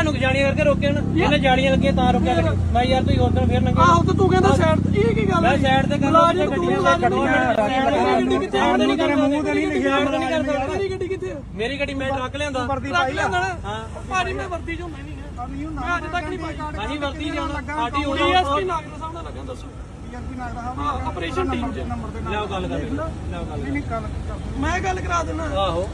ਤੁਹਾਨੂੰ ਜਾਣੀਆਂ ਕਰਕੇ ਰੋਕਿਆ ਨਾ ਇਹਨੇ ਜਾਣੀਆਂ ਲੱਗੀਆਂ ਤਾਂ ਰੋਕਿਆ ਮੈਂ ਯਾਰ ਤੁਸੀਂ ਉਧਰ ਫੇਰ ਲੰਘੇ ਆਹੋ ਤੇ ਤੂੰ ਕਹਿੰਦਾ ਸਾਈਡ ਤੇ ਇਹ ਕੀ ਗੱਲ ਹੈ? ਸਾਈਡ ਤੇ ਤੂੰ ਗੱਡੀਆਂ ਗੱਡੀ ਕਿੱਥੇ ਸਾਈਡ ਆ? ਤੇ ਨਹੀਂ ਕਰ ਮੂੰਹ ਤੇ ਨਹੀਂ ਲਿਖਿਆ ਮੇਰੀ ਗੱਡੀ ਕਿੱਥੇ? ਮੇਰੀ ਗੱਡੀ ਮੈਂ ਟਰੱਕ ਲਿਆਂਦਾ ਰੱਖ ਲੈਂਦਾ ਨਾ? ਭਾਜੀ ਮੈਂ ਵਰਦੀ ਚੋਂ ਮੈਂ ਨਹੀਂ ਹੈ ਮੈਂ ਅੱਜ ਤੱਕ ਨਹੀਂ ਪਾਈ। ਹਾਂਜੀ ਵਰਤੀ ਜਾਣਾ ਸਾਡੀ ਹੋਣੀ ਡੀਐਸਪੀ ਨਾਗਰ ਸਾਹਿਬ ਨਾਲ ਲੱਗਾ ਦੱਸੋ। ਹਾਂ ਆਪਰੇਸ਼ਨ ਟੀਮ ਚ ਲਿਆਓ ਗੱਲ ਕਰ ਲਿਆਓ ਗੱਲ ਮੈਂ ਗੱਲ ਕਰਾ ਦਿੰਦਾ। ਆਹੋ।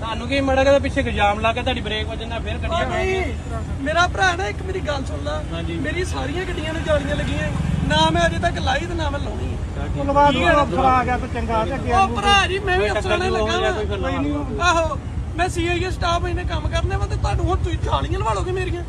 ਤੁਹਾਨੂੰ ਕੀ ਮੜਾ ਕੇ ਪਿੱਛੇ ਇਲਜ਼ਾਮ ਲਾ ਕੇ ਤੁਹਾਡੀ ਬ੍ਰੇਕ ਵੱਜਣ ਨਾਲ ਫੇਰ ਉਹ ਗੱਡੀਆਂ ਨਹੀਂ ਮੇਰਾ ਭਰਾ ਨਾ ਇੱਕ ਮੇਰੀ ਗੱਲ ਸੁਣ ਲਾ। ਹਾਂਜੀ। ਮੇਰੀ ਸਾਰੀਆਂ ਗੱਡੀਆਂ ਨੂੰ ਜਾਲੀਆਂ ਲੱਗੀਆਂ। ਨਾ ਮੈਂ ਅਜੇ ਤੱਕ ਲਾਈ ਤੇ ਨਾ ਮੈਂ ਲਾਉਣੀ। ਧੰਨਵਾਦ ਅਫਸਰ ਆ ਗਿਆ ਤਾਂ ਚੰਗਾ ਤੇ ਅੱਗੇ ਉਹ ਭਰਾ ਜੀ ਮੈਂ ਵੀ ਅਫਸਰਾਂ ਨਾਲ ਲੱਗਾ। ਵਾਂ। ਆਹੋ ਮੈਂ ਸੀਆਈਏ ਸਟਾਫ ਇਹਨੇ ਕੰਮ ਕਰਨੇ ਵਾ ਤੇ ਤੁਹਾਨੂੰ ਹੁਣ ਤੁਸੀਂ ਜਾਲੀਆਂ ਲਵਾ ਲੋਗੇ ਮੇਰੀਆਂ?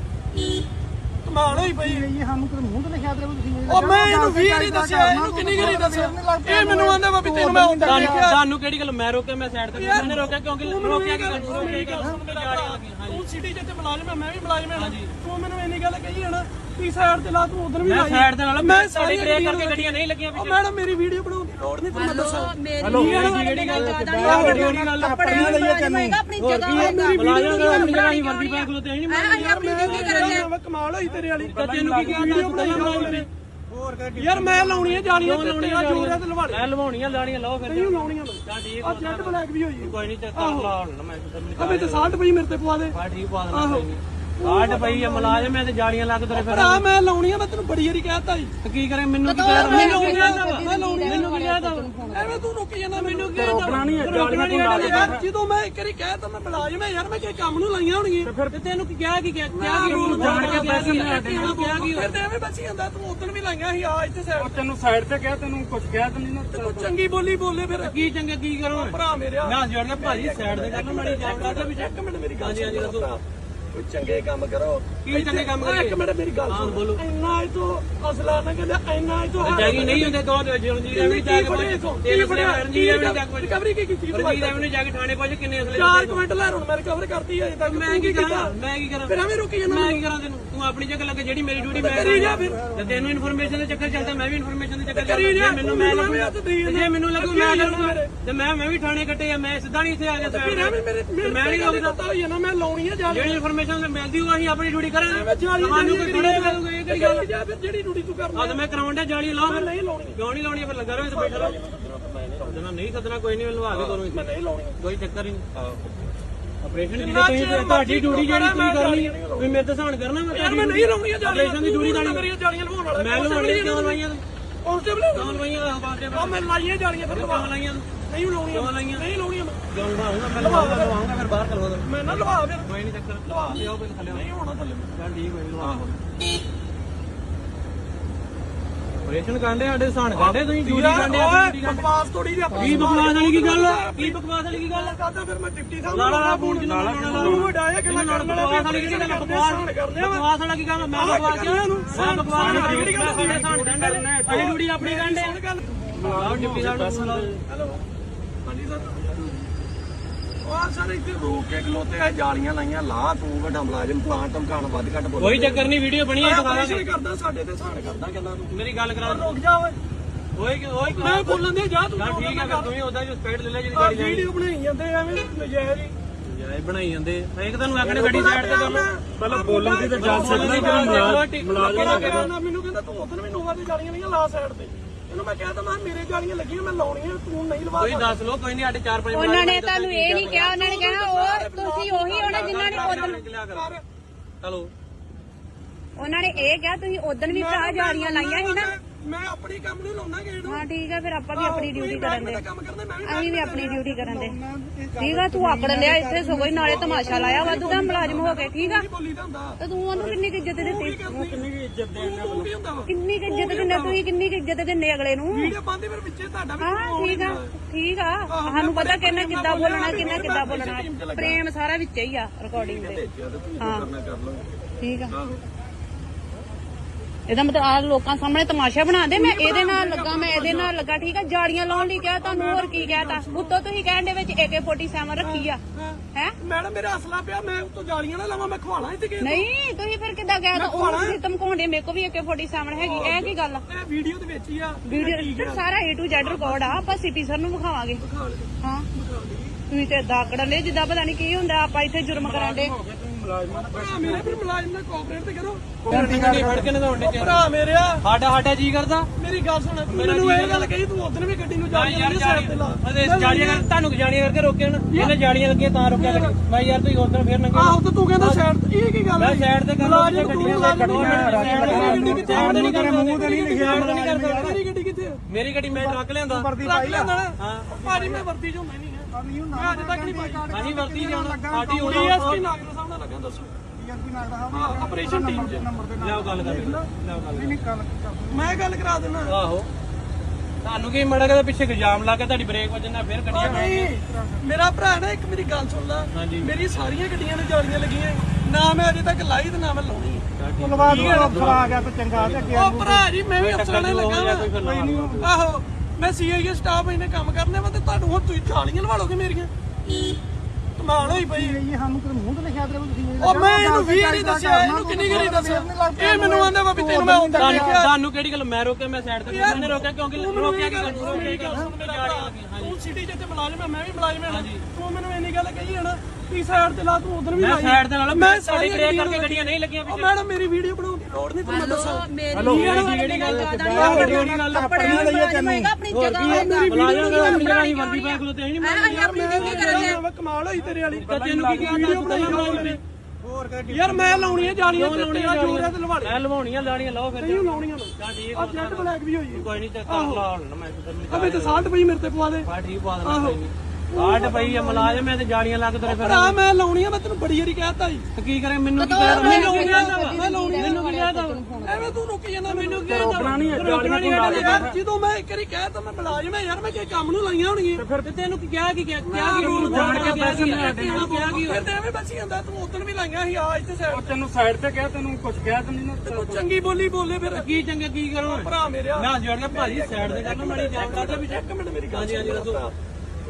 ਕਮਾਲ ਹੋਈ ਪਈ। ਇਹ ਸਾਨੂੰ ਕਿਤੇ ਮੂੰਹ ਤੇ ਲਿਖਿਆ ਤੇ ਤੁਸੀਂ ਉਹ ਮੈਂ ਇਹਨੂੰ ਵੀ ਨਹੀਂ ਦੱਸਿਆ ਇਹਨੂੰ ਕਿੰਨੀ ਗਰੀ ਦੱਸਿਆ? ਇਹ ਮੈਨੂੰ ਆਂਦਾ ਵਾ ਵੀ ਤੈਨੂੰ ਮੈਂ ਉੱਧਰ ਤੁਹਾਨੂੰ ਦੇਖਿਆ। ਤੁਹਾਨੂੰ ਕਿਹੜੀ ਗੱਲ ਮੈਂ ਰੋਕਿਆ ਮੈਂ ਸਾਈਡ ਤੇ ਮੈंने ਰੋਕਿਆ ਕਿਉਂਕਿ ਰੋਕਿਆ ਕਿ ਰੋਕਿਆ ਕਿ ਤੂੰ ਸਿਟੀ ਜਿੱਤੇ ਮੁਲਾਜ਼ਮ ਹੈ ਮੈਂ ਵੀ ਮੁਲਾਜ਼ਮ ਹਾਂ ਤੂੰ ਮੈਨੂੰ ਇੰਨੀ ਗੱਲ ਕਹੀ ਹੈ ਨਾ ਤੀ ਸਾਈਡ ਤੇ ਲਾ ਤੂੰ ਉਧਰ ਵੀ ਮੈਂ ਲਾਈ ਸਾਈਡ ਤੇ ਨਾਲ ਮੈਂ ਮੈਂ ਸਾਰੀ ਸਾਡੀ ਬ੍ਰੇਕ ਕਰਕੇ ਗੱਡੀਆਂ ਨਹੀਂ ਲੱਗੀਆਂ ਉਹ ਮੈਡਮ ਮੇਰੀ ਵੀਡੀਓ ਦੀ ਲੋੜ ਨਹੀਂ ਤੁਹਾਨੂੰ ਦੱਸਾਂ ਹਲੋ ਜਿਹੜੀ ਗੱਲ ਜਿਹੜੀ ਗੱਲ ਕੱਪੜੇ ਲਈਏ ਤੈਨੂੰ। ਆਪਣੀ ਜਗ੍ਹਾ ਹੋਏਗਾ ਬੁਲਾਇਆ ਨਾ ਆਪਣੀ ਜਗ੍ਹਾ ਹੀ ਵਰਦੀ ਪਾ ਖਲੋਤੇ ਨਹੀਂ ਅਸੀਂ ਆਪਣੀ ਡਿਊਟੀ ਕਰਾਂਗੇ ਮੈਂ ਕਮਾਲ ਹੋਈ ਤੇਰੇ ਵਾਲੀ। ਤੈਨੂੰ ਕੀ ਕਿਹਾ ਵੀਡੀਓ ਬਣਾਈ ਲਾਉਣ ਮੇਰੀ ਯਾਰ ਮੈਂ ਲਾਉਣੀ ਹੈ ਤੇ ਤੇਰਾ ਜੋਰ ਹੈ ਤੇ ਲਵਾ ਲੈ ਮੈਂ ਲਵਾਉਣੀਆਂ ਲਾਣੀਆਂ ਲਾਓ ਫਿਰ। ਨਹੀਂ ਲਾਉਣੀਆਂ ਮੈਂ। ਤਾਂ ਠੀਕ ਆ ਜੈਟ ਬਲੈਕ ਵੀ ਹੋਈ। ਹੈ ਕੋਈ ਨਹੀਂ ਚੱਕ ਲਾ ਹੁਣ ਮੈਂ ਅਬੇ ਤੇ 60 ਪਈ ਮੇਰੇ ਤੇ ਪਵਾ ਦੇ। ਬਾ ਠੀਕ ਪਾ ਦੇਣਾ ਕੋਈ ਨਹੀਂ। ਕਾਟ ਪਈ ਆ ਮਲਾਜ਼ਮ ਐ ਤੇ ਜਾੜੀਆਂ ਲੱਗ ਤੇਰੇ ਫਿਰ ਭਰਾ ਮੈਂ ਲਾਉਣੀ ਆ ਮੈਂ ਤੈਨੂੰ ਬੜੀ ਵਾਰੀ ਕਹਿਤਾ ਜੀ ਤੇ ਕੀ ਕਰੇ ਮੈਨੂੰ ਕੀ ਕਹਿ ਮੈਨੂੰ ਕੀ ਕਹਿਦਾ ਮੈਂ ਲਾਉਣੀ ਮੈਨੂੰ ਕੀ ਕਹਿਦਾ ਐਵੇਂ ਤੂੰ ਰੁਕ ਜਾਂਦਾ ਮੈਨੂੰ ਕੀ ਰੋਕਣਾ ਨਹੀਂ ਹੈ, ਜਾਲੀਆਂ ਤੂੰ ਲਾ ਦੇ। ਯਾਰ ਜਦੋਂ ਮੈਂ ਇੱਕ ਵਾਰੀ ਕਹਿਤਾ ਮੈਂ ਮੁਲਾਜ਼ਮ ਹੈ ਯਾਰ ਮੈਂ ਕਿਸੇ ਕੰਮ ਨੂੰ ਲਾਈਆਂ ਹੋਣਗੀਆਂ। ਫਿਰ ਤੈਨੂੰ ਕੀ ਕਿਹਾ ਕੀ ਕਿਹਾ? ਕੀ ਰੂਲ ਜਾਣ ਕੇ ਪੈਸੇ ਨਹੀਂ ਤੈਨੂੰ ਕਿਹਾ ਕੀ ਫਿਰ ਤੇ ਐਵੇਂ ਬਚੀ ਜਾਂਦਾ ਤੂੰ ਉਦੋਂ ਵੀ ਲਾਈਆਂ ਸੀ ਆ ਇੱਥੇ ਸਾਈਡ ਤੈਨੂੰ ਸਾਈਡ ਤੇ ਕਿਹਾ ਤੈਨੂੰ ਕੁਝ ਕਿਹਾ ਤਾਂ ਨਹੀਂ ਨਾ ਤੇ ਤੂੰ ਚੰਗੀ ਬੋਲੀ ਬੋਲੇ ਫਿਰ। ਕੀ ਚੰਗੇ ਕੀ ਕਰੋ? ਭਰਾ ਮੇਰਿਆ ਮੈਂ ਜੋੜ ਕੇ ਭਾਜੀ ਸਾਈਡ ਤੇ ਕਰਨਾ ਮਾੜੀ ਜਾਣ ਲਾ ਵੀ ਇੱਕ ਮਿੰਟ ਮੇਰੀ ਗੱਲ ਹਾਂਜੀ ਹਾਂਜੀ ਦੱਸੋ। ਕੋਈ ਚੰਗੇ ਕੰਮ ਕਰੋ। ਕੀ ਚੰਗੇ ਕੰਮ ਓਏ, ਕਰੀਏ? ਇੱਕ ਮਿੰਟ ਮੇਰੀ ਗੱਲ ਸੁਣ। ਬੋਲੋ। ਇੰਨਾ ਇਹ ਤੋਂ ਅਸਲਾ ਨਾ ਕਹਿੰਦਾ ਇੰਨਾ ਇਹ ਤੋਂ ਜਾਗੀ ਨਹੀਂ ਹੁੰਦੇ ਤੋਂ ਰਣਜੀਤ ਐਵੇਂ ਜਾ ਕੇ ਤੇਰੇ ਬੜੇ ਰਣਜੀਤ ਐਵੇਂ ਜਾ ਕੇ ਰਿਕਵਰੀ ਕੀ ਕੀਤੀ ਤੂੰ ਰਣਜੀਤ ਐਵੇਂ ਜਾ ਕੇ ਥਾਣੇ ਪਹੁੰਚ ਕਿੰਨੇ ਅਸਲੇ ਚਾਰ ਕਮੈਂਟ ਲੈ ਹੁਣ ਮੈਂ ਰਿਕਵਰ ਕਰਤੀ ਅਜੇ ਤੱਕ। ਮੈਂ ਕੀ ਕਰਾਂ? ਮੈਂ ਕੀ ਕਰਾਂ? ਫਿਰ ਐਵੇਂ ਰੁਕੀ ਜਾਂਦਾ ਮੈਂ ਕੀ ਕਰਾਂ ਤੈਨੂੰ? ਤੂੰ ਆਪਣੀ ਜਗ੍ਹਾ ਲੱਗੇ ਜਿਹੜੀ ਮੇਰੀ ਡਿਊਟੀ ਮੈਂ ਕਰੀ ਜਾ ਫਿਰ। ਤੇ ਤੈਨੂੰ ਇਨਫੋਰਮੇਸ਼ਨ ਦੇ ਚੱਕਰ ਚੱਲਦਾ ਮੈਂ ਵੀ ਇਨਫੋਰਮੇਸ਼ਨ ਦੇ ਚੱਕਰ ਚੱਲਦਾ। ਮੈਨੂੰ ਮੈਂ ਲੱਗੂ ਤੇ ਜਾਂਦਾ। ਜੇ ਮੈਨੂੰ ਲੱਗੂ ਅੱਗੇ ਮੈਂ। ਤੇ ਮੈਂ ਮੈਂ ਵੀ ਥਾਣੇ ਕੱਟੇ ਆ ਮੈਂ ਸਿੱਧਾ ਨਹੀਂ ਇੱਥੇ ਆ ਗਿਆ ਮੈਂ ਨਹੀਂ ਗੱਲ ਲੱਗਦਾ ਪਤਾ ਹੋਈ ਨਾ ਮੈਂ ਲਾਉਣੀ ਹੈ ਜਾ ਜਿਹੜੀ ਇਨਫੋਰਮੇਸ਼ਨ ਮਿਲਦੀ ਹੋਊ ਅਸੀਂ ਆਪਣੀ ਡਿਊਟੀ ਕਰਾਂਗੇ। ਤੁਹਾਨੂੰ ਕੋਈ ਥੋੜੇ ਮਿਲੂਗਾ ਇਹ ਕਿਹੜੀ ਗੱਲ ਜਾ ਫਿਰ ਜਿਹੜੀ ਡਿਊਟੀ ਤੂੰ ਕਰਨਾ ਆ ਤਾਂ ਮੈਂ ਕਰਾਉਣ ਡਿਆ ਜਾਲੀ ਲਾਓ ਫਿਰ ਨਹੀਂ ਲਾਉਣੀ। ਕਿਉਂ ਨਹੀਂ ਲਾਉਣੀ ਫਿਰ? ਲੱਗਾ ਰਹੋ ਇੱਥੇ ਬੈਠਾ ਰਹੋ ਸੱਦਣਾ ਨਹੀਂ ਸੱਦਣਾ ਕੋਈ ਨਹੀਂ ਲਵਾ ਕੇ ਦੋਨੋਂ ਮੈਂ ਨਹੀਂ ਲਾਉਣੀ। ਕੋਈ ਚੱਕਰ ਹੀ ਨਹੀਂ ਆਪਰੇਸ਼ਨ ਦੀ ਤੁਸੀਂ ਤੁਹਾਡੀ ਡਿਊਟੀ ਜਿਹੜੀ ਤੁਸੀਂ ਕਰਨੀ ਤੁਸੀਂ ਮੇਰੇ ਤੇ ਸਹਾਨ ਕਰਨਾ ਮੈਂ ਯਾਰ ਮੈਂ ਨਹੀਂ ਲਾਉਣੀ ਹੈ ਜਾਲੀਆਂ ਆਪਰੇਸ਼ਨ ਦੀ ਡਿਊਟੀ ਤਾਂ ਕਰੀਏ ਜਾਲੀਆਂ ਲਵਾਉਣ ਵਾਲਾ। ਮੈਂ ਲਵਾਉਣੀ ਕਿਉਂ ਲਾਈਆਂ ਕਾਂਸਟੇਬਲ ਉਹ ਮੈਂ ਲਾਈਆਂ ਜਾਲੀਆਂ ਫਿਰ ਲਵਾ। ਲਾਈਆਂ ਨਹੀਂ ਲਾਉਣੀਆਂ। ਕਿਉਂ ਲਾਈਆਂ? ਨਹੀਂ ਲਾਉਣੀਆਂ ਮੈਂ। ਕਿਉਂ ਲਵਾਉਂਗਾ? ਮੈਂ ਲਵਾਉਂਗਾ ਲਵਾਉਂਗਾ ਫਿਰ ਬਾਹਰ ਕਰਵਾ ਦੋ ਮੈਂ ਨਾ ਲਵਾ ਫਿਰ। ਕੋਈ ਨਹੀਂ ਚੱਕਰ। ਲਵਾ। ਲਿਆਓ ਪਹਿਲਾਂ ਥੱਲੇ। ਨਹੀਂ ਹੋਣਾ ਥੱਲੇ। ਚੱਲ ਠੀਕ ਹੋਈ ਲਵਾ। ਆਪਰੇਸ਼ਨ ਕਾਂਡੇ ਸਾਡੇ ਸਹਾਨ ਕਾਂਡੇ ਤੁਸੀਂ? ਡਿਊਟੀ ਕਾਂਡੇ ਓਏ ਬਕਵਾਸ ਥੋੜੀ ਜਿਹੀ ਆਪਣੀ ਕੀ ਬਕਵਾਸ ਵਾਲੀ ਕੀ ਗੱਲ ਆ? ਕੀ ਬਕਵਾਸ ਵਾਲੀ ਕੀ ਗੱਲ ਆ? ਕਰਦਾ ਫਿਰ ਮੈਂ ਡਿਪਟੀ ਸਾਹਿਬ ਲਾ ਲਾ ਲਾ ਫੋਨ ਜਿੰਨਾ ਲਾਉਣਾ ਲਾ ਤੂੰ ਵਡਾਇਆ ਕਿ ਮੈਂ ਕਰਨ ਵਾਲਾ ਬਕਵਾਸ ਵਾਲੀ ਕੀ ਗੱਲ ਆ? ਬਕਵਾਸ ਬਕਵਾਸ ਵਾਲਾ ਕੀ ਗੱਲ ਆ? ਮੈਂ ਬਕਵਾਸ ਕਿਹਾ ਇਹਨੂੰ? ਮੈਂ ਬਕਵਾਸ ਵਾਲੀ ਕਿਹੜੀ ਗੱਲ ਸਾਡੇ ਸਾਨ ਕੰਡੇ ਅਸੀਂ ਡਿਊਟੀ ਆਪਣੀ ਕੰਡੇ ਆਹ ਡਿਪਟੀ ਸਾਹਿਬ ਨੂੰ ਬੁਲਾਓ। ਹੈਲੋ। ਉਹ ਸਰ ਇੱਥੇ ਰੋਕ ਕੇ ਖਲੋਤੇ ਆ ਜਾਲੀਆਂ ਲਾਈਆਂ ਲਾ ਤੂੰ ਵੱਡਾ ਮੁਲਾਜ਼ਮ ਪਲਾਂਟ ਧਮਕਾਣ ਵੱਧ ਘੱਟ ਬੋਲ ਕੋਈ ਚੱਕਰ ਨਹੀਂ ਵੀਡੀਓ ਬਣੀ ਹੈ ਆਪਰੇਸ਼ਨ ਕਰਦਾ ਸਾਡੇ ਤੇ ਸਾਨ ਕਰਦਾ ਕਹਿੰਦਾ ਤੂੰ ਮੇਰੀ ਗੱਲ ਕਰਾ ਰੁਕ ਜਾ ਓਏ। ਓਏ ਓਏ ਮੈਂ ਬੋਲਣ ਦੇ ਜਾ ਤੂੰ ਠੀਕ ਹੈ ਫਿਰ ਤੂੰ ਹੀ ਉਹਦਾ ਜੋ ਸਪੀਡ ਲੈ ਲੈ ਜਿਹੜੀ ਗਾੜੀ ਜਾਣੀ ਵੀਡੀਓ ਬਣਾਈ ਜਾਂਦੇ ਐਵੇਂ ਨਜਾਇਜ਼ ਹੀ। ਇਹ ਬਣਾਈ ਜਾਂਦੇ ਇੱਕ ਤੁਹਾਨੂੰ ਆਖਣੇ ਗੱਡੀ ਸਾਈਡ ਤੇ ਲਓ ਪਹਿਲਾਂ ਬੋਲਣ ਦੀ ਤੇ ਜਾ ਸਕਦੀ ਕਿ ਮੁਲਾਜ਼ਮ ਮੈਨੂੰ ਕਹਿੰਦਾ ਤੂੰ ਉਧਰ ਵੀ ਨੋਵਾ ਦੀ ਜਾਲੀਆਂ ਨਹੀਂ ਲਾ ਸਾਈਡ ਤੇ। ਇਹਨੂੰ ਮੈਂ ਕਹਿ ਮੈਂ ਮੇਰੇ ਜਾਲੀਆਂ ਲੱਗੀਆਂ ਮੈਂ ਲਾਉਣੀਆਂ ਤੂੰ ਨਹੀਂ ਲਵਾ ਕੋਈ ਦੱਸ ਲਓ ਕੋਈ ਨਹੀਂ ਸਾਡੇ 4-5 ਉਹਨਾਂ ਨੇ ਤੁਹਾਨੂੰ ਇਹ ਨਹੀਂ ਕਿਹਾ ਉਹਨਾਂ ਨੇ ਕਹਿਣਾ ਉਹ ਤੁਸੀਂ ਉਹੀ ਹੋਣਾ ਜਿਨ੍ਹਾਂ ਨੇ ਉਦੋਂ ਚਲੋ ਉਹਨਾਂ ਨੇ ਇਹ ਕਿਹਾ ਤੁਸੀਂ ਉਦੋਂ ਵੀ ਭਰਾ ਜਾਲੀਆਂ ਲਾਈਆਂ ਸੀ ਨਾ। ਮੈਂ ਆਪਣੀ ਕੰਮ ਨੂੰ ਲਾਉਣਾ ਗੇੜ ਹਾਂ ਠੀਕ ਆ ਫਿਰ ਆਪਾਂ ਵੀ ਆਪਣੀ ਡਿਊਟੀ ਕਰਨ ਦੇ। ਕੰਮ ਕਰਦਾ ਮੈਂ ਵੀ ਅਸੀਂ ਵੀ ਆਪਣੀ ਡਿਊਟੀ ਕਰਨ ਦੇ। ਠੀਕ ਆ ਤੂੰ ਆਕੜ ਲਿਆ ਇੱਥੇ ਸਗੋਂ ਹੀ ਨਾਲੇ ਤਮਾਸ਼ਾ ਲਾਇਆ ਵਾਧੂ ਦਾ ਮੁਲਾਜ਼ਮ ਹੋ ਕੇ ਠੀਕ ਆ? ਤੇ ਤੂੰ ਉਹਨੂੰ ਕਿੰਨੀ ਕੁ ਇੱਜ਼ਤ ਦਿੱਤੀ ਕਿੰਨੀ ਇੱਜ਼ਤ ਦੇਣਾ ਕਿੰਨੀ ਕੁ ਇੱਜ਼ਤ ਦਿੰਦੇ ਤੁਸੀਂ ਕਿੰਨੀ ਕੁ ਇੱਜ਼ਤ ਦਿੰਦੇ ਅਗਲੇ ਨੂੰ? ਵੀਡੀਓ ਪਾਉਂਦੇ ਫਿਰ ਵਿੱਚੇ ਤੁਹਾਡਾ ਵੀ ਹਾਂ ਠੀਕ ਆ ਠੀਕ ਆ। ਸਾਨੂੰ ਪਤਾ ਕਿੰਨਾ ਕਿੱਦਾਂ ਬੋਲਣਾ ਕਿੰਨਾ ਕਿੱਦਾਂ ਬੋਲਣਾ। ਪ੍ਰੇਮ ਸਾਰਾ ਵਿੱਚ ਹੀ ਆ ਰਿਕਾਰਡਿੰਗ ਦੇ। ਹਾਂ। ਠੀਕ ਆ। ਇਹਦਾ ਮਤਲਬ ਆ ਲੋਕਾਂ ਸਾਹਮਣੇ ਤਮਾਸ਼ਾ ਬਣਾ ਦੇ ਮੈਂ ਇਹਦੇ ਨਾਲ ਲੱਗਾ ਮੈਂ ਇਹਦੇ ਨਾਲ ਲੱਗਾ ਠੀਕ ਆ? ਜਾੜੀਆਂ ਲਾਉਣ ਲਈ ਕਿਹਾ ਤੁਹਾਨੂੰ ਹੋਰ ਕੀ ਕਹਿਤਾ? ਉੱਤੋਂ ਤੁਸੀਂ ਕਹਿਣ ਦੇ ਵਿੱਚ AK47 ਰੱਖੀ ਆ। ਹੈ। ਮੈਡਮ ਮੇਰਾ ਅਸਲਾ ਪਿਆ ਮੈਂ ਉੱਤੋਂ ਜਾਲੀਆਂ ਨਾ ਲਾਵਾਂ ਮੈਂ ਖਵਾਲਾਂ ਇੱਥੇ ਕਿ ਨਹੀਂ ਤੁਸੀਂ ਫਿਰ ਕਿੱਦਾਂ ਕਹਿਤਾ ਉਹ ਤੁਸੀਂ ਧਮਕਾਉਂਦੇ ਮੇਰੇ ਕੋ ਵੀ AK47 ਹੈਗੀ ਇਹ ਕੀ ਗੱਲ ਆ? ਇਹ ਵੀਡੀਓ ਦੇ ਵਿੱਚ ਹੀ ਆ ਵੀਡੀਓ ਸਾਰਾ A to Z ਰਿਕਾਰਡ ਆ ਆਪਾਂ ਸਿਟੀ ਸਰ ਨੂੰ ਵਿਖਾਵਾਂਗੇ। ਹਾਂ। ਤੁਸੀਂ ਤੇ ਦਾਕੜਨ ਦੇ ਜਿੱਦਾਂ ਪਤਾ ਨਹੀਂ ਕੀ ਹੁੰਦਾ ਆਪਾਂ ਇੱਥੇ ਜੁਰਮ ਕਰਾਂਦੇ ਮੁਲਾਜ਼ਮਾਂ ਭਰਾ ਮੇਰੇ ਫਿਰ ਮੁਲਾਜ਼ਮ ਨਾਲ ਕੋਆਪਰੇਟ ਤੇ ਕਰੋ। ਨਹੀਂ ਫੜ ਕੇ ਨਹਾਉਣ ਦੇ ਭਰਾ ਮੇਰਿਆ ਸਾਡਾ ਸਾਡਾ ਜੀ ਕਰਦਾ। ਮੇਰੀ ਗੱਲ ਸੁਣ ਤੂੰ ਮੈਨੂੰ ਇਹ ਗੱਲ ਕਹੀ ਤੂੰ ਉਦੋਂ ਵੀ ਗੱਡੀ ਨੂੰ ਜਾ ਯਾਰ ਯਾਰ ਜਾਲੀ ਅਦੇ ਜਾਲੀਆਂ ਕਰ ਤੁਹਾਨੂੰ ਜਾਲੀਆਂ ਕਰਕੇ ਰੋਕਿਆ ਨਾ। ਇਹਨੇ ਜਾਲੀਆਂ ਲੱਗੀਆਂ ਤਾਂ ਰੋਕਿਆ ਗੱਡੀ ਮੈਂ ਯਾਰ ਤੁਸੀਂ ਉਧਰ ਫੇਰ ਨੰਗੇ ਆਹੋ ਤੇ ਤੂੰ ਕਹਿੰਦਾ ਸਾਈਡ ਤੇ ਇਹ ਕੀ ਗੱਲ ਮੈਂ ਹੈ ਸਾਈਡ ਤੇ ਕਰ ਗੱਡੀਆਂ ਤੂੰ ਸਾਈਡ ਤੇ ਨਹੀਂ ਕਰਦਾ ਮੂੰਹ ਤੇ ਨਹੀਂ ਲਿਖਿਆ ਨਹੀਂ ਕਰਦਾ। ਮੇਰੀ ਗੱਡੀ ਕਿੱਥੇ? ਮੇਰੀ ਗੱਡੀ ਮੈਂ ਟਰੱਕ ਲਿਆਂਦਾ। ਵਰਦੀ ਆ। ਲੈਂਦਾ ਹਾਂ। ਭਾਜੀ ਮੈਂ ਵਰਦੀ ਚ ਹੁੰਦਾ ਨਹੀਂ ਹੈ ਮੈਂ ਅੱਜ ਤੱਕ ਨਹੀਂ ਪਾਈ। ਅਸੀਂ ਵਰਤੀ ਜਾਣਾ ਸਾਡੀ ਹੋਣੀ ਡੀਐਸਪੀ ਲੱਗਾ ਦੱਸੋ। ਆਪਰੇਸ਼ਨ ਟੀਮ ਚ। ਲਿਆਓ ਗੱਲ ਕਰ ਲਿਆਓ ਗੱਲ ਮੈਂ ਗੱਲ ਕਰਾ ਦਿੰਦਾ। ਆਹੋ। ਤੁਹਾਨੂੰ ਕੀ ਮੜਾ ਕੇ ਪਿੱਛੇ ਇਲਜ਼ਾਮ ਲਾ ਕੇ ਤੁਹਾਡੀ ਬ੍ਰੇਕ ਵੱਜਣ ਨਾਲ ਫੇਰ ਉਹ ਗੱਡੀਆਂ ਨਹੀਂ ਮੇਰਾ ਭਰਾ ਨਾ ਇੱਕ ਮੇਰੀ ਗੱਲ ਸੁਣ ਲੈ। ਹਾਂਜੀ। ਮੇਰੀ ਸਾਰੀਆਂ ਗੱਡੀਆਂ ਨੂੰ ਜਾਲੀਆਂ ਲੱਗੀਆਂ। ਨਾ ਮੈਂ ਅਜੇ ਤੱਕ ਲਾਈ ਤੇ ਨਾ ਮੈਂ ਲਾਉਣੀ। ਹੈ। ਲਵਾ ਦੋ ਅਫਸਰ ਆ ਗਿਆ ਤਾਂ ਚੰਗਾ ਤੇ ਅੱਗੇ ਉਹ ਭਰਾ ਜੀ ਮੈਂ ਵੀ ਅਫਸਰਾਂ ਨੇ ਲੱਗਾ ਕੋਈ ਫਿਰ ਵਾਂ। ਲਾ ਆਹੋ ਮੈਂ ਸੀਆਈਏ ਸਟਾਫ ਇਹਨੇ ਕੰਮ ਕਰਨੇ ਵਾ ਤੇ ਤੁਹਾਨੂੰ ਹੁਣ ਤੁਸੀਂ ਜਾਲੀਆਂ ਲਵਾ ਲੋਗੇ ਮੇਰੀਆਂ। ਕਮਾਲ ਹੋਈ ਪਈ ਇਹ ਸਾਨੂੰ ਤੇ ਮੂੰਹ ਤੇ ਲਿਖਿਆ ਤੇ ਤੁਸੀਂ ਉਹ ਮੈਂ ਇਹਨੂੰ ਵੀ ਨਹੀਂ ਦੱਸਿਆ ਇਹਨੂੰ ਕਿੰਨੀ ਗਰੀ ਦੱਸਿਆ ਇਹ ਮੈਨੂੰ ਆਂਦਾ ਵਾ ਵੀ ਤੈਨੂੰ ਮੈਂ ਉਦੋਂ ਤੁਹਾਨੂੰ ਦੇਖਿਆ ਤੁਹਾਨੂੰ ਕਿਹੜੀ ਗੱਲ ਮੈਂ ਰੋਕਿਆ ਮੈਂ ਸਾਈਡ ਤੇ ਮੈंने ਰੋਕਿਆ ਕਿਉਂਕਿ ਰੋਕਿਆ ਕਿ ਰੋਕਿਆ ਕਿ ਤੂੰ ਸਿਟੀ ਜਿੱਤੇ ਮੁਲਾਜ਼ਮ ਹੈ ਮੈਂ ਵੀ ਮੁਲਾਜ਼ਮ ਹਾਂ ਤੂੰ ਮੈਨੂੰ ਇੰਨੀ ਗੱਲ ਕਹੀ ਹੈ ਨਾ ਤੀ ਸਾਈਡ ਤੇ ਲਾ ਤੂੰ ਉਧਰ ਵੀ ਮੈਂ ਲਾਈ। ਸਾਈਡ ਦੇ ਨਾਲ ਮੈਂ ਸਾਡੀ ਬ੍ਰੇਕ ਕਰਕੇ ਗੱਡੀਆਂ ਨਹੀਂ ਲੱਗੀਆਂ ਉਹ ਮੈਡਮ ਮੇਰੀ ਵੀਡੀਓ ਬਣਾਉਣ ਦੀ ਲੋੜ ਨਹੀਂ ਤੁਹਾਨੂੰ ਦੱਸਾਂ। ਹੈਲੋ ਮੇਰੀ ਜਿਹੜੀ ਗੱਲ ਕਿਹੜੀ ਗੱਲ ਕੱਪੜਿਆਂ ਦੀ ਆਪਣੀ ਜਗ੍ਹਾ ਬੁਲਾਇਆ ਗਿਆ ਮੇਰਾ ਹੀ ਵਰਦੀ ਪਾ ਖਲੋਤੇ ਨਹੀਂ ਮੈਂ ਆਪਣੀ ਡਿਊਟੀ ਕਰਾਂਗੇ ਮੈਂ ਕਮਾਲ ਹੋਈ ਤੇਰੇ ਵਾਲੀ। ਤੈਨੂੰ ਕੀ ਕਿਹਾ ਵੀਡੀਓ ਬਣਾਈ ਯਾਰ ਮੈਂ ਲਾਉਣੀਆਂ ਜਾਲੀਆਂ ਤੇ ਤੇਰਾ ਜੋਰ ਹੈ ਤੇ ਲਵਾ ਲੈ ਮੈਂ ਲਵਾਉਣੀਆਂ ਲਾਣੀਆਂ ਲਾਓ ਫਿਰ। ਨਹੀਂ ਲਾਉਣੀਆਂ ਮੈਂ ਆ ਜੈਟ ਬਲੈਕ ਵੀ ਹੋਈ ਹੈ ਕੋਈ ਨਹੀਂ ਤੇ ਕਰ ਲਾ ਹੁਣ ਮੈਂ ਅਬੇ ਤੇ 60 ਪਈ ਮੇਰੇ ਤੇ ਪਵਾ ਦੇ। ਬਾ ਠੀਕ ਪਾ ਦੇਣਾ ਕੋਈ ਨਹੀਂ ਆਟ ਪਈ ਆ ਮਲਾਜ਼ਮ ਐ ਤੇ ਜਾਲੀਆਂ ਲੱਗ ਤੇਰੇ ਫਿਰ ਭਰਾ ਮੈਂ ਲਾਉਣੀਆਂ ਮੈਂ ਤੈਨੂੰ ਬੜੀ ਵਾਰੀ ਕਹਿਤਾ ਜੀ ਤੇ ਕੀ ਕਰੇ ਮੈਨੂੰ ਕੀ ਕਹਿ ਮੈਂ ਲਾਉਣੀਆਂ ਮੈਂ ਲਾਉਣੀਆਂ ਮੈਨੂੰ ਕੀ ਕਹਿਦਾ ਐਵੇਂ ਤੂੰ ਰੁਕ ਜਾਂਦਾ ਮੈਨੂੰ ਕੀ ਰੋਕਣਾ ਨਹੀਂ ਹੈ, ਰੋਕਣਾ ਨਹੀਂ ਜਾਲੀਆਂ ਹੈ ਯਾਰ ਜਦੋਂ ਮੈਂ ਇੱਕ ਵਾਰੀ ਕਹਿ ਤਾ ਮੈਂ ਮੁਲਾਜ਼ਮ ਹੈ ਯਾਰ ਮੈਂ ਕਿ ਕੰਮ ਨੂੰ ਲਾਈਆਂ ਹੋਣਗੀਆਂ। ਫਿਰ ਤੇ ਤੈਨੂੰ ਕੀ ਕਿਹਾ ਕੀ ਕਿਹਾ? ਕਿਹਾ ਕੀ ਰੂਲ ਜਾਣ ਕੇ ਪੈਸੇ ਨਹੀਂ ਆਟੇ ਨਾਲ ਕਿਹਾ ਕੀ ਫਿਰ ਤੇ ਐਵੇਂ ਬਸੀ ਜਾਂਦਾ ਤੂੰ ਉਦੋਂ ਵੀ ਲਾਈਆਂ ਸੀ ਆ ਇੱਥੇ ਸਾਈਡ ਤੈਨੂੰ ਸਾਈਡ ਤੇ ਕਿਹਾ ਤੈਨੂੰ ਕੁਝ ਕਿਹਾ ਤਾਂ ਨਹੀਂ ਨਾ ਤੂੰ ਚੰਗੀ ਬੋਲੀ ਬੋਲੇ ਫਿਰ। ਕੀ ਚੰਗਾ ਕੀ ਕਰੋ? ਭਰਾ ਮੇਰਿਆ ਮੈਂ ਜੋੜ ਕੇ ਭਾਜੀ ਸਾਈਡ ਤੇ ਕਰਨਾ ਮਾੜੀ ਚੈੱਕ ਕਰਦਾ ਵੀ ਇੱਕ ਮਿੰਟ ਮੇਰੀ ਗੱਲ ਹਾਂਜੀ ਹਾਂਜੀ ਦੱਸੋ।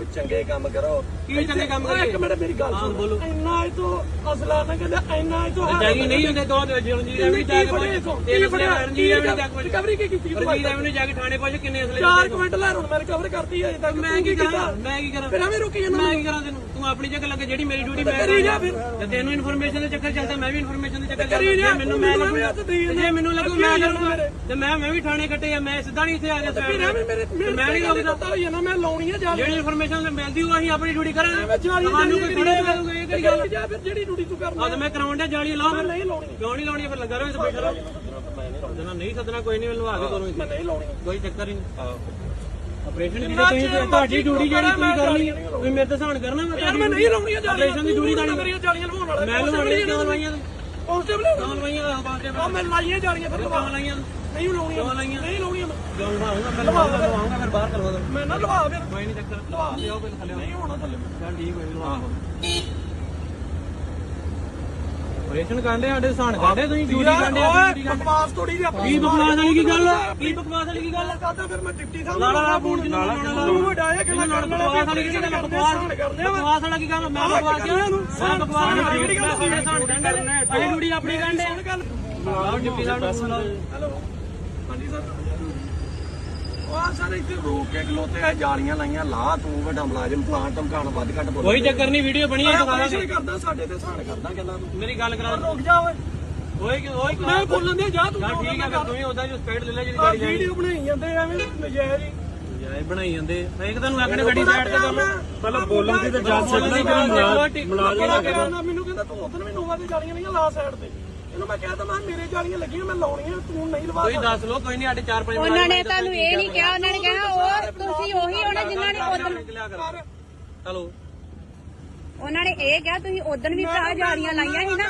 ਕੋਈ ਚੰਗੇ ਕੰਮ ਕਰੋ। ਕੀ ਚੰਗੇ ਕੰਮ ਕਰੀਏ ਇੱਕ ਮਿੰਟ ਮੇਰੀ ਗੱਲ ਹਾਂ, ਸੁਣ। ਬੋਲੋ। ਇੰਨਾ ਇਹ ਤੋਂ ਅਸਲਾ ਨਾ ਕਹਿੰਦਾ ਇੰਨਾ ਇਹ ਤੋਂ ਜਾਗੀ ਨਹੀਂ ਹੁੰਦੇ ਦੋ ਤੇ ਜਿਉਂ ਜੀ ਰੈਵਨੀ ਜਾ ਕੇ ਤੇਲ ਫੜਿਆ ਰਣਜੀ ਰੈਵਨੀ ਜਾ ਕੇ ਰਿਕਵਰੀ ਕੀ ਕੀਤੀ ਤੂੰ ਰਣਜੀ ਰੈਵਨੀ ਜਾ ਕੇ ਥਾਣੇ ਪਹੁੰਚ ਕਿੰਨੇ ਅਸਲੇ ਚਾਰ ਕੁਇੰਟਲ ਲੈ ਹੁਣ ਮੈਂ ਰਿਕਵਰ ਕਰਤੀ ਅਜੇ ਤੱਕ ਮੈਂ ਕੀ ਕਰਾਂ? ਮੈਂ ਕੀ ਕਰਾਂ? ਫਿਰ ਐਵੇਂ ਰੁਕੀ ਜਾਂਦਾ ਮੈਂ ਕੀ ਕਰਾਂ ਤੈਨੂੰ? ਤੂੰ ਆਪਣੀ ਜਗ੍ਹਾ ਲੱਗੇ ਜਿਹੜੀ ਮੇਰੀ ਡਿਊਟੀ ਮੈਂ ਕਰੀ ਜਾ ਫਿਰ। ਤੇ ਤੈਨੂੰ ਇਨਫੋਰਮੇਸ਼ਨ ਦੇ ਚੱਕਰ ਚੱਲਦਾ ਮੈਂ ਵੀ ਇਨਫੋਰਮੇਸ਼ਨ ਦੇ ਚੱਕਰ ਕਰੀ ਚੱਲਦਾ। ਮੈਨੂੰ ਮੈਂ ਤੂੰ ਲੱਗੂ। ਜੇ ਮੈਨੂੰ ਲੱਗੂ ਮੈਂ ਮੇਰੇ। ਤੇ ਮੈਂ ਮੈਂ ਵੀ ਥਾਣੇ ਕੱਟੇ ਆ ਮੈਂ ਸਿੱਧਾ ਨਹੀਂ ਇੱਥੇ ਆ ਗਿਆ ਫਿਰ ਐਵੇਂ ਮੇਰੇ ਤੇ ਮੈਂ ਨਹੀਂ ਰੋਕਦਾ ਪਤਾ ਹੋਈ ਜਾਂਦਾ ਮੈਂ ਲਾਉਣੀ ਆ ਜਾ ਜਿਹੜੀ ਇਨਫੋਰਮੇਸ਼ਨ ਮਿਲਦੀ ਉਹ ਅਸੀਂ ਆਪਣੀ ਡਿਊਟੀ ਕਰਾਂਗੇ। ਤੁਹਾਨੂੰ ਕੋਈ ਥੋੜੇ ਕਰੂਗਾ ਇਹ ਕਿਹੜੀ ਗੱਲ ਜਾ ਫਿਰ ਜਿਹੜੀ ਡਿਊਟੀ ਤੂੰ ਕਰਨਾ ਆ ਤੇ ਮੈਂ ਕਰਾਉਣ ਦਾ ਜਾਲੀ ਫਿਰ ਨਹੀਂ ਲਾਉਣੀ। ਕਿਉਂ ਨਹੀਂ ਲਾਉਣੀ? ਫਿਰ ਲੱਗਾ ਰਹੋ ਇੱਥੇ ਬੈਠਾ ਰਹੋ ਨਹੀਂ ਸੱਦਣਾ ਕੋਈ ਨਹੀਂ ਮੈਂ ਲਵਾ ਕੇ ਕਰੂੰ ਮੈਂ ਨਹੀਂ ਲਾਉਣੀ। ਕੋਈ ਚੱਕਰ ਨਹੀਂ। ਆਪਰੇਸ਼ਨ ਦੀ ਤੁਸੀਂ ਤੁਹਾਡੀ ਡਿਊਟੀ ਜਿਹੜੀ ਤੁਸੀਂ ਕਰਨੀ ਤੁਸੀਂ ਮੇਰੇ ਤੇ ਸਹਾਨ ਕਰਨਾ ਮੈਂ ਯਾਰ ਮੈਂ ਨਹੀਂ ਲਾਉਣੀ ਆ। ਜਾਲੀਆਂ ਆਪਰੇਸ਼ਨ ਦੀ ਡਿਊਟੀ ਤਾਂ ਮੇਰੀਆਂ ਜਾਲੀਆਂ ਲਵਾਉਣ ਵਾਲਾ। ਮੈਂ ਲਵਾਉਣੀ ਕਿਉਂ ਲਵਾਈਆਂ? ਕਾਂਸਟੇਬਲ ਕਿਉਂ ਲਵਾਈਆਂ? ਕਾਂਸਟੇਬਲ ਆ ਮੈਂ ਲਾਈਆਂ ਜਾਲੀਆਂ ਫਿਰ ਲਵਾ। ਲਾਈਆਂ ਨਹੀਂ ਲਾਉਣੀਆਂ। ਨਹੀਂ ਲਾਉਣੀਆਂ ਲਵਾਉਂਗਾ? ਮੈਂ ਲਵਾਉਂਗਾ ਫਿਰ। ਬਾਹਰ ਕਰਵਾ ਦੋ ਮੈਂ ਨਾ ਲਵਾ ਫਿਰ। ਕੋਈ ਨਹੀਂ ਚੱਕਰ। ਲਵਾ। ਲਿਓ ਥੱਲੇ ਨਹੀਂ ਹੋਣਾ ਥੱਲੇ। ਚੱਲ ਠੀਕ ਹੋਈ ਲਵਾ। ਆਪਰੇਸ਼ਨ ਕਾਂਡੇ ਸਾਡੇ ਸਹਾਨ ਕਾਂਡੇ ਤੁਸੀਂ ਡਿਊਟੀ ਕਾਂਡੇ ਓਏ ਬਕਵਾਸ ਥੋੜੀ ਜਿਹੀ ਆਪਣੀ ਕੀ ਬਕਵਾਸ ਵਾਲੀ ਕੀ ਗੱਲ? ਕੀ ਬਕਵਾਸ ਵਾਲੀ ਕੀ ਗੱਲ? ਕਰਦਾ ਫਿਰ ਮੈਂ ਡਿਪਟੀ ਸਾਹਿਬ ਲਾਲਾ ਲਾ ਫੋਨ ਜਿੰਨਾ ਲਾਉਣਾ ਤੂੰ ਵੱਡਾ ਹੈ ਕਿ ਮੈਂ ਕਰਨ ਵਾਲਾ ਬਕਵਾਸ ਵਾਲੀ ਕੀ ਗੱਲ ਆ? ਬਕਵਾਸ ਬਕਵਾਸ ਵਾਲਾ ਕੀ ਗੱਲ? ਮੈਂ ਬਕਵਾਸ ਕਿਹਾ ਇਹਨੂੰ ਮੈਂ ਬਕਵਾਸ ਵਾਲੀ ਕਿਹੜੀ ਗੱਲ ਸਾਡੇ ਸਾਨ ਕੰਡੇ ਅਜੇ ਡਿਊਟੀ ਆਪਣੀ ਕੰਡੇ ਡਿਪਟੀ ਸਾਹਿਬ ਨੂੰ? ਹੈਲੋ। ਉਹ ਸਾਰੇ ਇੱਥੇ ਰੋਕ ਕੇ ਖਲੋਤੇ ਆ ਜਾਲੀਆਂ ਲਾਈਆਂ ਲਾ ਤੂੰ ਵੱਡਾ ਮੁਲਾਜ਼ਮ ਪਲਾਂਟ ਧਮਕਾਣ ਵੱਧ ਘੱਟ ਬੋਲ ਕੋਈ ਚੱਕਰ ਨਹੀਂ ਵੀਡੀਓ ਬਣੀ ਹੈ ਦਿਖਾ ਆਪਰੇਸ਼ਨ ਕਰਦਾ ਸਾਡੇ ਤੇ ਸਾਨ ਕਰਦਾ ਗੱਲਾਂ ਤੂੰ। ਮੇਰੀ ਗੱਲ ਕਰਾ ਰੁਕ ਜਾ ਓਏ। ਓਏ ਕਿ ਓਏ ਮੈਂ ਬੋਲਣ ਦੇ ਜਾ ਤੂੰ ਠੀਕ ਹੈ ਫਿਰ ਤੂੰ ਹੀ ਉਹਦਾ ਜੋ ਸਪੀਡ ਲੈ ਲੈ ਜਿਹੜੀ ਗਾੜੀ ਜਾਣੀ ਵੀਡੀਓ ਬਣਾਈ ਜਾਂਦੇ ਐਵੇਂ ਨਜਾਇਜ਼ ਹੀ। ਜਾਏ ਬਣਾਈ ਜਾਂਦੇ ਮੈਂ ਇੱਕ ਤੁਹਾਨੂੰ ਆਖਣੇ ਗੱਡੀ ਸਾਈਡ ਤੇ ਕਰ ਲਓ ਪਹਿਲਾਂ ਬੋਲਣ ਦੀ ਤਾਂ ਜਾ ਬੋਲਣ ਦੀ ਗੱਲ ਨਹੀਂ, ਮੁਲਾਜ਼ਮ ਨਾ ਮੈਨੂੰ ਕਹਿੰਦਾ ਤੂੰ ਉਧਰ ਵੀ ਨੋਵਾ ਦੀ ਜਾਲੀਆਂ ਨਹੀਂ ਲਾ ਸਾਈਡ ਤੇ। ਇਹਨੂੰ ਮੈਂ ਕਹਿ ਮੇਰੇ ਜਾਲੀਆਂ ਲੱਗੀਆਂ ਮੈਂ ਲਾਉਣੀਆਂ ਤੂੰ ਨਹੀਂ ਲਵਾ ਦੱਸ ਲੋ ਕੋਈ ਨਹੀਂ ਸਾਡੇ 4-5 ਉਹਨਾਂ ਨੇ ਤੁਹਾਨੂੰ ਇਹ ਨਹੀਂ ਕਿਹਾ ਉਹਨਾਂ ਨੇ ਕਿਹਾ ਉਹ ਤੁਸੀਂ ਉਹੀ ਹੋਣਾ ਜਿਨ੍ਹਾਂ ਨੇ ਉਦੋਂ ਚਲੋ। ਉਹਨਾਂ ਨੇ ਇਹ ਕਿਹਾ ਤੁਸੀਂ ਉਦੋਂ ਵੀ ਭਰਾ ਜਾਲੀਆਂ ਲਾਈਆਂ ਸੀ ਨਾ।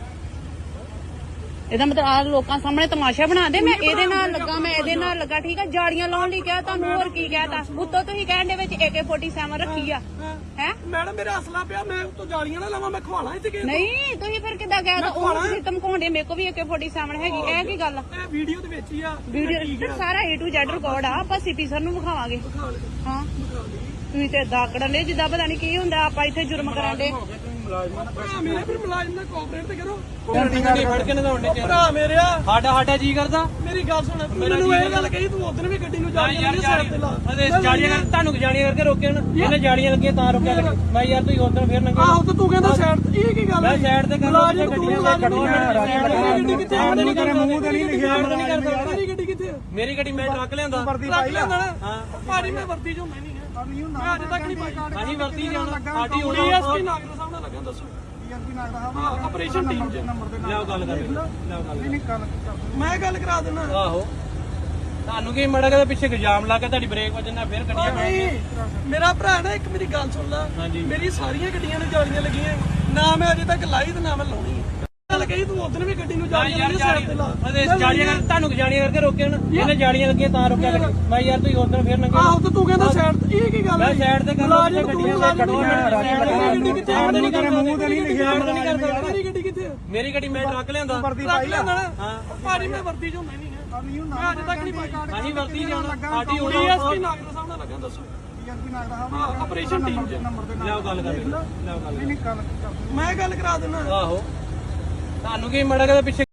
ਇਹਦਾ ਮਤਲਬ ਆ ਲੋਕਾਂ ਸਾਹਮਣੇ ਤਮਾਸ਼ਾ ਬਣਾ ਦੇ ਮੈਂ ਇਹਦੇ ਨਾਲ ਲੱਗਾ ਮੈਂ ਇਹਦੇ ਨਾਲ ਲੱਗਾ ਠੀਕ ਆ? ਜਾਲੀਆਂ ਲਾਉਣ ਲਈ ਕਿਹਾ ਤੁਹਾਨੂੰ ਹੋਰ ਕੀ ਕਹਿਤਾ ਉੱਤੋਂ ਤੁਸੀਂ ਕਹਿਣ ਦੇ ਵਿੱਚ AK47 ਰੱਖੀ ਆ। ਹੈ ਮੈਡਮ ਮੇਰਾ ਅਸਲਾ ਪਿਆ ਮੈਂ ਉੱਤੋਂ ਜਾਲੀਆਂ ਨਾ ਲਾਵਾਂ ਮੈਂ ਖਵਾਣਾ ਇੱਥੇ ਕਿਸੇ ਨੂੰ। ਨਹੀਂ ਤੁਸੀਂ ਫਿਰ ਕਿੱਦਾਂ ਕਹਿ? ਦੋ ਉਹ ਤੁਸੀਂ ਧਮਕਾਉਂਦੇ ਮੇਰੇ ਕੋ ਵੀ AK47 ਹੈਗੀ ਇਹ ਕੀ। ਗੱਲ ਆ? ਇਹ ਵੀਡੀਓ ਦੇ ਵਿੱਚ ਹੀ ਆ। ਵੀਡੀਓ ਸਾਰਾ A to Z ਰਿਕਾਰਡ ਆ ਆਪਾਂ ਸੀਪੀ ਸਰ ਨੂੰ ਵਿਖਾਵਾਂਗੇ। ਹਾਂ। ਤੁਸੀਂ ਤੇ ਦਾਕੜਨ ਦੇ ਜਿੱਦਾਂ ਪਤਾ ਨਹੀਂ ਕੀ ਹੁੰਦਾ ਆਪਾਂ ਇੱਥੇ ਜੁਰਮ ਕਰਾਂ ਦੇ ਭਰਾ ਮੇਰੇ ਫਿਰ ਮੁਲਾਜ਼ਮ ਨਾਲ ਕੋਆਪਰੇਟ ਤੇ ਕਰੋ। ਗੱਡੀ ਫੜ ਕੇ ਨਦਾਉਣ ਦੇ ਭਰਾ ਮੇਰਿਆ। ਸਾਡਾ ਸਾਡਾ ਜੀ ਕਰਦਾ। ਮੇਰੀ ਗੱਲ ਸੁਣ ਮੈਨੂੰ ਇਹ ਗੱਲ ਕਹੀ ਤੂੰ ਉਦੋਂ ਵੀ ਗੱਡੀ ਨੂੰ ਜਾ ਯਾਰ ਜਾਲੀ ਅਦੇ ਜਾਲੀਆਂ ਕਰ ਤੁਹਾਨੂੰ ਜਾਲੀਆਂ ਕਰਕੇ ਰੋਕਿਆ ਨਾ। ਇਹਨੇ ਜਾਲੀਆਂ ਲੱਗੀਆਂ ਤਾਂ ਰੋਕਿਆ ਗੱਡੀ ਮੈਂ ਯਾਰ ਤੁਸੀਂ ਉਧਰ ਫੇਰ ਲੰਘੇ ਆਹੋ ਤੇ ਤੂੰ ਕਹਿੰਦਾ ਸਾਈਡ ਇਹ ਕੀ ਗੱਲ ਮੈਂ ਸਾਈਡ ਤੇ ਕਰ ਤੂੰ ਗੱਡੀਆਂ ਗੱਡੀ ਕਿੱਥੇ ਆ? ਨਹੀਂ ਕਰ ਮੂੰਹ ਤੇ ਨਹੀਂ ਲਿਖਿਆ ਮੇਰੀ ਗੱਡੀ ਕਿੱਥੇ? ਮੇਰੀ ਗੱਡੀ ਮੈਂ ਟਰੱਕ ਲਿਆਂਦਾ। ਰੱਖ ਲਿਆਂਦਾ ਨਾ। ਭਾਜੀ ਮੈਂ ਵਰਦੀ ਚ ਹੁੰਦਾ ਹੀ ਨਹੀਂ ਹੈ ਮੈਂ ਅੱਜ ਤੱਕ ਨਹੀਂ ਪਾਈ। ਅਸੀਂ ਵਰਤੀ ਜਾਣਾ। ਸਾਡੀ ਹੋਣੀ ਡੀਐਸਪੀ ਨਾਗਰ ਸਾਹਿਬ ਨਾਲ ਲੱਗਾ ਦੱਸੋ। ਹਾਂ ਆਪਰੇਸ਼ਨ ਟੀਮ ਚ। ਲਿਆਓ ਗੱਲ ਕਰ ਲਿਆਓ ਗੱਲ ਮੈਂ ਗੱਲ ਕਰਾ ਦਿੰਦਾ। ਆਹੋ। ਤੁਹਾਨੂੰ ਕੀ ਮੜਾ ਕੇ ਪਿੱਛੇ ਇਲਜ਼ਾਮ ਲਾ ਕੇ ਤੁਹਾਡੀ ਬ੍ਰੇਕ ਵੱਜਣਾ ਫੇਰ ਗੱਡੀਆਂ ਨਹੀਂ ਮੇਰਾ ਭਰਾ ਨਾ ਇੱਕ ਮੇਰੀ ਗੱਲ ਸੁਣ ਲੈ। ਮੇਰੀ ਸਾਰੀਆਂ ਗੱਡੀਆਂ ਨੂੰ ਜਾਲੀਆਂ ਲੱਗੀਆਂ। ਨਾ ਮੈਂ ਅਜੇ ਤੱਕ ਲਾਈ ਤੇ ਨਾ ਮੈਂ ਲਾਉਣੀ। ਕਹੀ ਤੂੰ ਉਦੋਂ ਵੀ ਗੱਡੀ ਨੂੰ ਜਾਲੀਆਂ ਯਾਰ ਲੱਗੀਆਂ ਸਾਈਡ ਤੇ ਲਾ। ਅਦੇ ਜਾਲੀਆਂ ਕਰ ਤੁਹਾਨੂੰ ਜਾਲੀਆਂ ਕਰਕੇ ਰੋਕਿਆ ਨਾ। ਇਹਨੇ ਜਾਲੀਆਂ ਲੱਗੀਆਂ ਤਾਂ ਰੋਕਿਆ ਗੱਡੀ ਮੈਂ ਯਾਰ ਤੁਸੀਂ ਉਧਰ ਫੇਰ ਲੰਘੇ ਆਹੋ ਤੇ ਤੂੰ ਕਹਿੰਦਾ ਸਾਈਡ ਇਹ ਕੀ ਗੱਲ ਮੈਂ ਹੈ ਸਾਈਡ ਤੇ ਕਰ ਲਓ ਮੁਲਾਜ਼ਮ ਤੂੰ ਗੱਡੀਆਂ ਮੁਲਾਜ਼ਮ ਕੱਢੋ ਗੱਡੀ ਕਿੱਥੇ ਆ? ਨਹੀਂ ਕਰ ਮੂੰਹ ਤੇ ਨਹੀਂ ਲਿਖਿਆ ਨਹੀਂ ਕਰ ਸਕਦਾ ਮੇਰੀ ਗੱਡੀ ਕਿੱਥੇ ਆ? ਮੇਰੀ ਗੱਡੀ ਮੈਂ ਟਰੱਕ ਲਿਆਂਦਾ। ਰੱਖ ਲਿਆਂਦਾ ਨਾ। ਹਾਂ। ਭਾਜੀ ਮੈਂ ਵਰਦੀ ਚ ਹੁੰਦਾ ਹੀ ਨਹੀਂ ਹੈ ਮੈਂ ਅੱਜ ਤੱਕ ਨਹੀਂ ਪਾਈ। ਅਸੀਂ ਵਰਤੀ ਜਾਣਾ ਸਾਡੀ ਹੋਣੀ ਡੀਐਸਪੀ ਨਾਗਰ ਸਾਹਿਬ ਨਾਲ ਲੱਗਾ ਦੱਸੋ। ਹਾਂ ਆਪਰੇਸ਼ਨ ਟੀਮ ਚ। ਲਿਆਓ ਗੱਲ ਕਰ। ਲਿਆਓ ਗੱਲ ਮੈਂ ਗੱਲ ਕਰਾ ਦਿੰਦਾ। ਆਹੋ। ਤੁਹਾਨੂੰ ਕੀ ਮੜਾ ਕੇ ਪਿੱਛੇ